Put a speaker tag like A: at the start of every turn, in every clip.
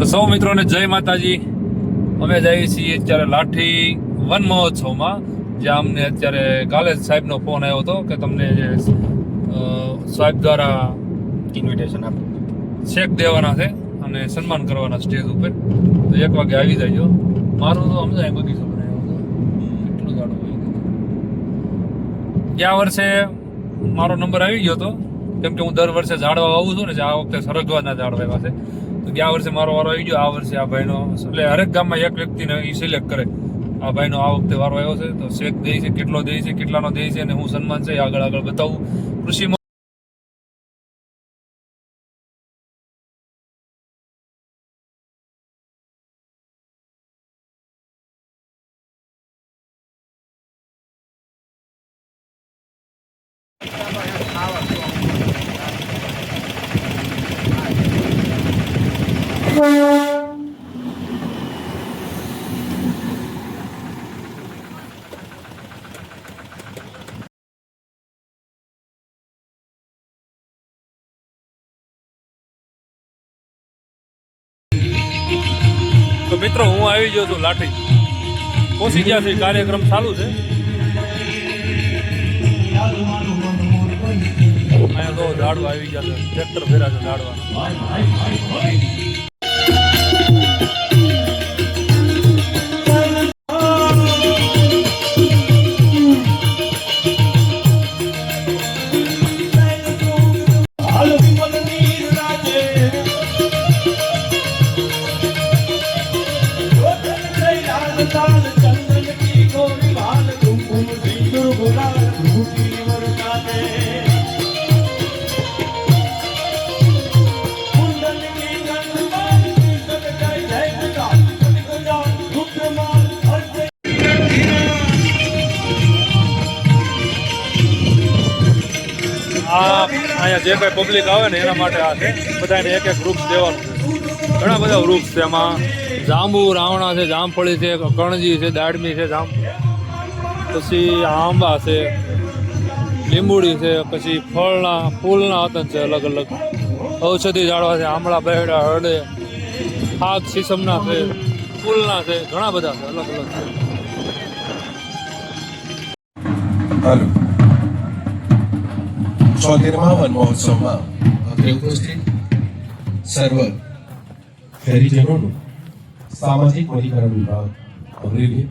A: તો સૌ મિત્રોને જય માતાજી. અમે જઈએ છીએ અત્યારે લાઠી વન મહોત્સવમાં જ્યાં અમને અત્યારે કાલે સાહેબનો ફોન આવ્યો હતો કે તમને જે સાહેબ દ્વારા
B: ઇન્વિટેશન આપ.
A: શેક દેવાના છે અને સન્માન કરવાના સ્ટેજ ઉપર. તો એક વાગે આવી જાય મારું તો સમજાય બગીચો બનાવ્યો હતો. એટલું હોય ગયા વર્ષે મારો નંબર આવી ગયો હતો. કેમ કે હું દર વર્ષે ઝાડવા વાવું છું ને જે આ વખતે સરગવાના ઝાડ આવ્યા છે. તો ગયા વર્ષે મારો વારો આવી ગયો, આ વર્ષે આ ભાઈનો, એટલે હરેક ગામમાં એક વ્યક્તિને એ સિલેક્ટ કરે. આ ભાઈનો આ વખતે વારો આવ્યો છે, તો શેક દે છે, કેટલો દે છે, કેટલાનો દે છે, અને હું સન્માન છે આગળ આગળ બતાવું. કૃષિ તો મિત્રો, હું આવી ગયો છું લાઠી. પહોંચી ગયા છે, કાર્યક્રમ ચાલુ છે. અહીંયા તો ઝાડવા આવી ગયા છે ટ્રેક્ટર ફેરા છે ઝાડવા. અહીંયા જે કઈ પબ્લિક આવે ને એના માટે આ છે. બધાને એક એક વૃક્ષ દેવાનું છે. ઘણા બધા વૃક્ષ છે એમાં જાંબુ, રાવણા છે, જામફળી છે, કણજી છે, દાડમી છે, જામ પછી આંબા છે, લીંબુડી છે, પછી ફળના, ફૂલના આતન છે અલગ અલગ. ઔષધિ ઝાડવા છે, આમળા, બહેડા હળદે શાક સીસમના છે, ફૂલના છે, ઘણા બધા છે, અલગ અલગ છે.
C: હાલો. છોતેરમા વન મહોત્સવમાં અત્રે ઉપસ્થિત સર્વ શહેરીજનોનું સામાજિક વનીકરણ વિભાગ અમરેલી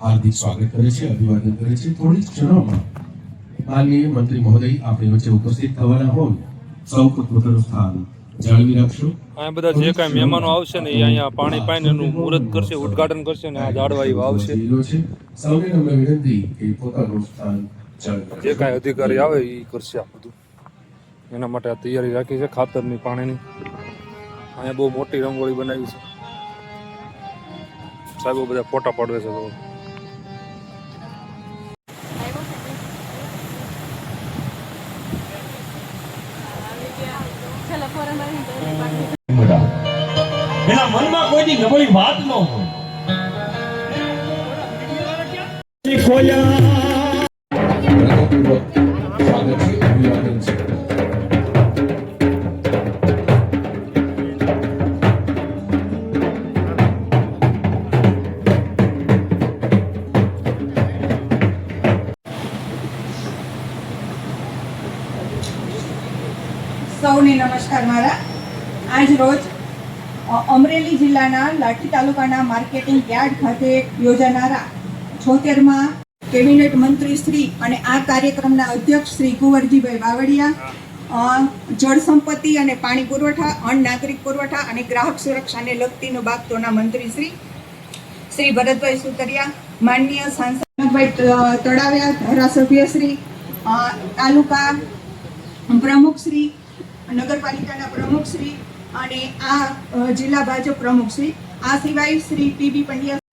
C: હાર્દિક સ્વાગત કરે છે અભિવાદન કરે છે થોડી ક્ષણોમાં માનનીય મંત્રી મહોદય આપણી વચ્ચે ઉપસ્થિત થવાના હોય સૌ પોતપોતાનું સ્થાન જાળવી રાખશો
A: અહીંયા બધા જે કાંઈ મહેમાનો આવશે ને એ અહીંયા પાણી પાઈને એનું મુહૂર્ત કરશે ઉદ્ઘાટન કરશે ને આ ઝાડવા એ વાવશે
C: છે સૌને નમ્ર વિનંતી કે પોતાનું સ્થાન.
A: જે કાંઈ અધિકારી આવે એ કરશે આ બધું. એના માટે આ તૈયારી રાખી છે ખાતરની પાણીની. અહીંયા બહુ મોટી રંગોળી બનાવી છે. સાહેબો બધા ફોટા પાડવે છે બહુ
D: એના મનમાં કોઈની નબળી વાત ન હોય.
E: સૌને નમસ્કાર મારા. આજ રોજ અમરેલી જિલ્લાના લાઠી તાલુકાના માર્કેટિંગ યાર્ડ ખાતે યોજાનારા છોતેરમાં કેબિનેટ મંત્રી શ્રી અને આ કાર્યક્રમના અધ્યક્ષ શ્રી કુંવરજીભાઈ બાવળિયા જળ સંપત્તિ અને પાણી પુરવઠા, અન્ન નાગરિક પુરવઠા અને ગ્રાહક સુરક્ષાને લગતીનો બાબતોના મંત્રી શ્રી શ્રી ભરતભાઈ સુતરિયા, માનનીય સાંસદભાઈ તળાવ્યા ધારાસભ્ય શ્રી તાલુકા પ્રમુખશ્રી નગરપાલિકાના પ્રમુખશ્રી અને આ જિલ્લા ભાજપ પ્રમુખશ્રી આ સિવાય શ્રી પીબી પંડ્યા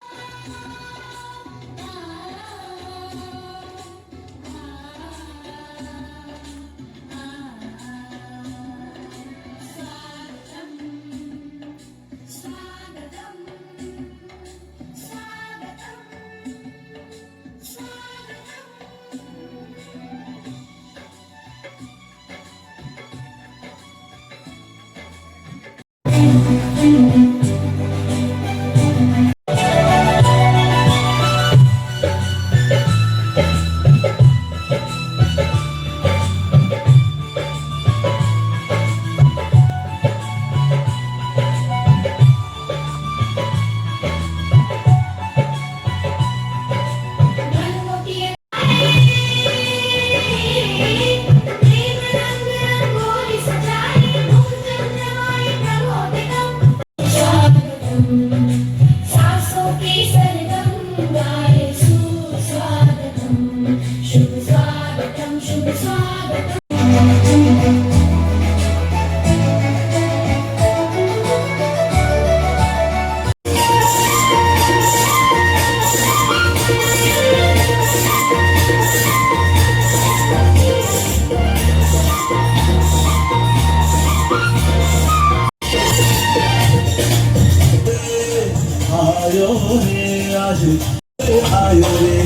D: আয়রে।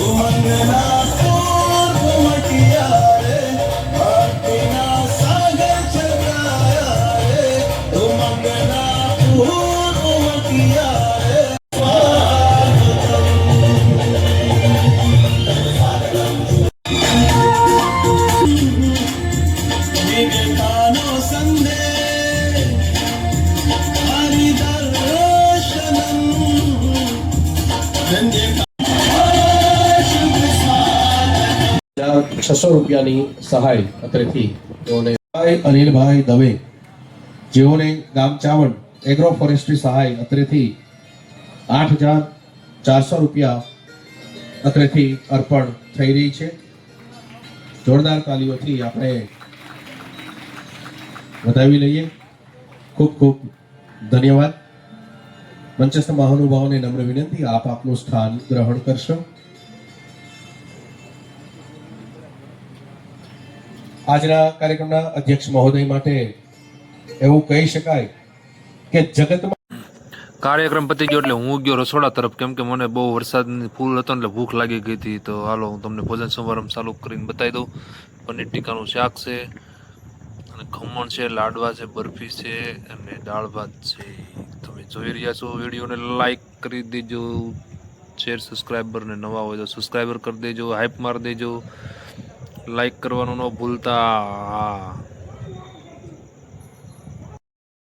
D: ও মন না।
C: છસો રૂપિયાની સહાય અત્રેથી તેઓને ભાઈ અનિલભાઈ દવે, જેઓને ગામ ચાવણ એગ્રો ફોરેસ્ટ્રી સહાય અત્રેથી આઠ હજાર ચારસો રૂપિયા અત્રેથી અર્પણ થઈ રહી છે. જોરદાર તાલીઓથી આપણે વધાવી લઈએ. ખૂબ ખૂબ ધન્યવાદ. મંચસ્થ મહાનુભાવોને નમ્ર વિનંતી, આપ આપનું સ્થાન ગ્રહણ કરશો. આજના કાર્યક્રમના અધ્યક્ષ મહોદય માટે એવું કહી શકાય કે જગતમાં
A: કાર્યક્રમ પતી ગયો એટલે હું ગયો રસોડા તરફ. કેમ કે મને બહુ વરસાદની ફૂલ હતો એટલે ભૂખ લાગી ગઈ હતી. તો હાલો, હું તમને ભોજન સમારંભ ચાલુ કરીને બતાવી દઉં. પનીર ટીકાનું શાક છે, અને ખમણ છે, લાડવા છે, બરફી છે, અને દાળ ભાત છે. તમે જોઈ રહ્યા છો વિડીયોને લાઈક કરી દેજો, શેર, સબસ્ક્રાઈબર ને નવા હોય તો સબસ્ક્રાઈબર કરી દેજો, હાઈપ મારી દેજો. લાઈક કરવાનું ન ભૂલતા. હા.